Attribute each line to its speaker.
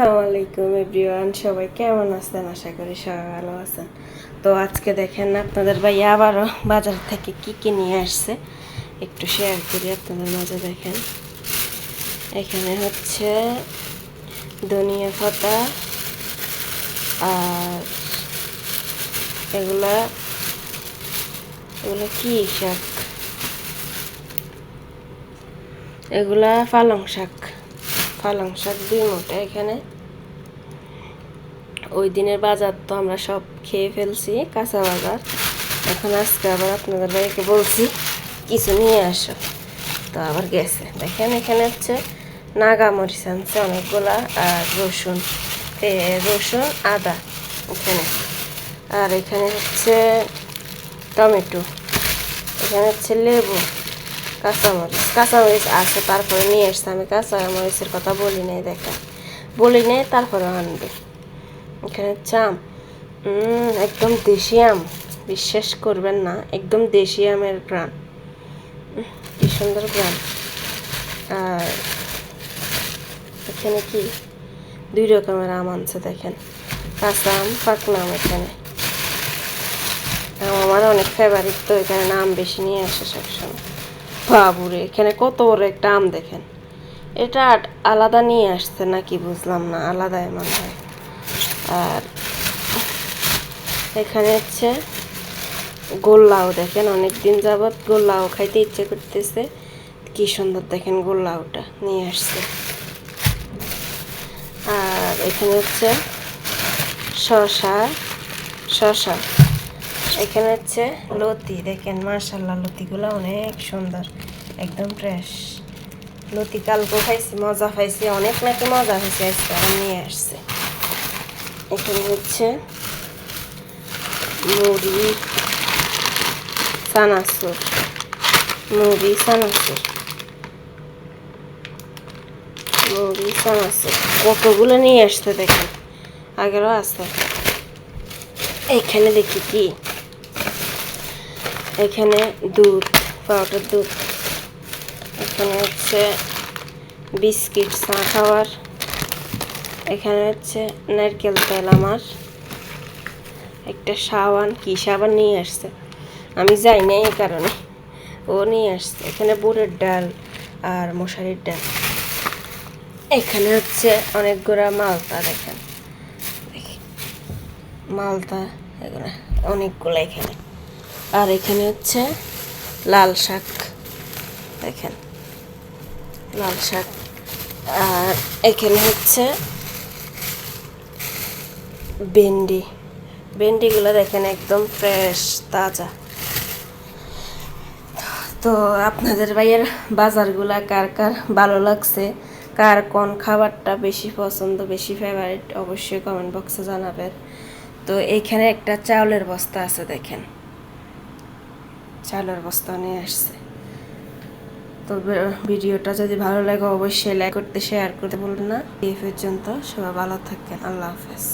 Speaker 1: আসসালামু আলাইকুম এভরিওয়ান, সবাই কেমন আছেন? আশা করি সবাই ভালো আছেন। তো আজকে দেখেন আপনাদের ভাই আবারও বাজার থেকে কি কি নিয়ে আসছে, একটু শেয়ার করি আপনাদের মাঝে দেখেন। এখানে হচ্ছে ধনিয়া পাতা আর এগুলা, এগুলো কি শাক? এগুলা পালং শাক। পালং শাক দুই মোটা এখানে। ওই দিনের বাজার তো আমরা সব খেয়ে ফেলছি, কাঁচা বাজার। এখন আজকে আবার আপনাদের বাড়িকে বলছি, কিছু নিয়ে আসো। তো আবার গেছে। দেখেন এখানে হচ্ছে নাগা মরিচ আনছে অনেকগুলা আর রসুন রসুন, আদা এখানে। আর এখানে হচ্ছে টমেটো, এখানে হচ্ছে লেবু। কাঁচামরিচ কাঁচামরিচ আছে, তারপরে নিয়ে এসছে আমি কাঁচামরিচের কথা বলি নাই দেখা বলি নাই, তারপরে আনবে। এখানে চাম একদম দেশি আম, বিশ্বাস করবেন না, একদম দেশি আমের গ্রাম কি সুন্দর গ্রাম আর এখানে কি? দুই রকমের আম আনছে, দেখেন। কাঁচা আম পাকনা আম এখানে। আম আমার অনেক ফেভারিট তো, এখানে নাম বেশি নিয়ে আসে সবসময়। বাবুরে, এখানে কত বড় একটা আম দেখেন। এটা আলাদা নিয়ে আসছে নাকি বুঝলাম না, আলাদা এমন হয়। আর এখানে হচ্ছে গোল্লাও দেখেন অনেক দিন যাবৎ গোল্লাও খাইতে ইচ্ছে করতেছে। কি সুন্দর দেখেন গোল্লাওটা নিয়ে আসছে। আর এখানে হচ্ছে শশা শশা এখানে হচ্ছে লতি, দেখেন মার্শাল্লাহ লতিগুলো অনেক সুন্দর, একদম ফ্রেশ লতি কালকে খাইছি, মজা খাইছি অনেক নাকি মজা হয়েছে আজকে আর নিয়ে আসছে। এখানে হচ্ছে মুড়ি, চানাচুর মুড়ি চানাচুর। মুড়ি, চানাচুর, কতগুলো নিয়ে আসতে দেখেন, আগেরও আছে। এখানে দেখি কি এখানে দুধ, পাউডার দুধ। এখানে হচ্ছে বিস্কিট চা খাওয়ার। এখানে হচ্ছে নারকেল তেল আমার। একটা সাবান কি সাবান নিয়ে আসছে? আমি যাই না এই কারণে। ও নিয়ে আসছে। এখানে বুড়ের ডাল আর মশারির ডাল। এখানে হচ্ছে অনেকগুলা মালতা দেখেন। দেখি। মালতা, এগুলো অনেকগুলো এখানে। আর এখানে হচ্ছে লাল শাক। দেখেন, লাল শাক। আর এখানে হচ্ছে ভেন্ডি। ভেন্ডিগুলো দেখেন একদম ফ্রেশ তাজা। তো আপনাদের ভাইয়ের বাজারগুলা কার কার ভালো লাগছে, কার কোন খাবারটা বেশি পছন্দ, বেশি ফেভারিট অবশ্যই কমেন্ট বক্সে জানাবেন। তো এইখানে একটা চাউলের বস্তা আছে, দেখেন। চাউলের বস্তা নিয়ে আসছে। তো ভিডিওটা যদি ভালো লাগে, অবশ্যই লাইক করতে শেয়ার করতে বলবেন না। এই পর্যন্ত সবাই ভালো থাকেন আল্লাহ হাফেজ।